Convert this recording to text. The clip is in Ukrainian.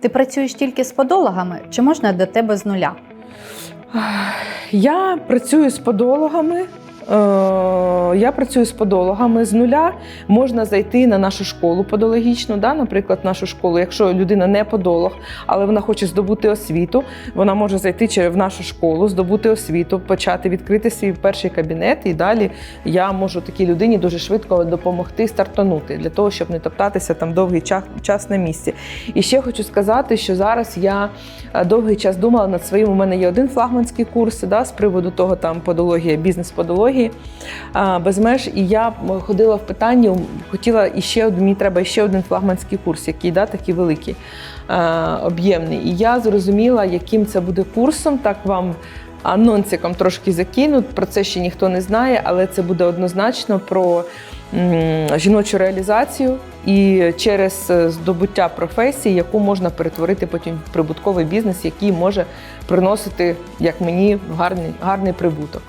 Ти працюєш тільки з подологами чи можна до тебе з нуля? Я працюю з подологами. Я працюю з подологами з нуля. Можна зайти на нашу школу подологічну, да, наприклад, нашу школу. Якщо людина не подолог, але вона хоче здобути освіту, вона може зайти в нашу школу, здобути освіту, почати відкрити свій перший кабінет, і далі я можу такій людині дуже швидко допомогти стартанути для того, щоб не топтатися там довгий час, на місці. І ще хочу сказати, що зараз я е, довгий час думала над своїм. У мене є один флагманський курс да, з приводу того, там подологія, бізнес-подології без меж. І я ходила в питанні, хотіла іще один, мені треба ще один флагманський курс, який да, такий великий, об'ємний. І я зрозуміла, яким це буде курсом. Так вам. Анонсиком трошки закинуть, про це ще ніхто не знає, але це буде однозначно про жіночу реалізацію і через е, здобуття професії, яку можна перетворити потім в прибутковий бізнес, який може приносити, як мені, гарний, гарний прибуток.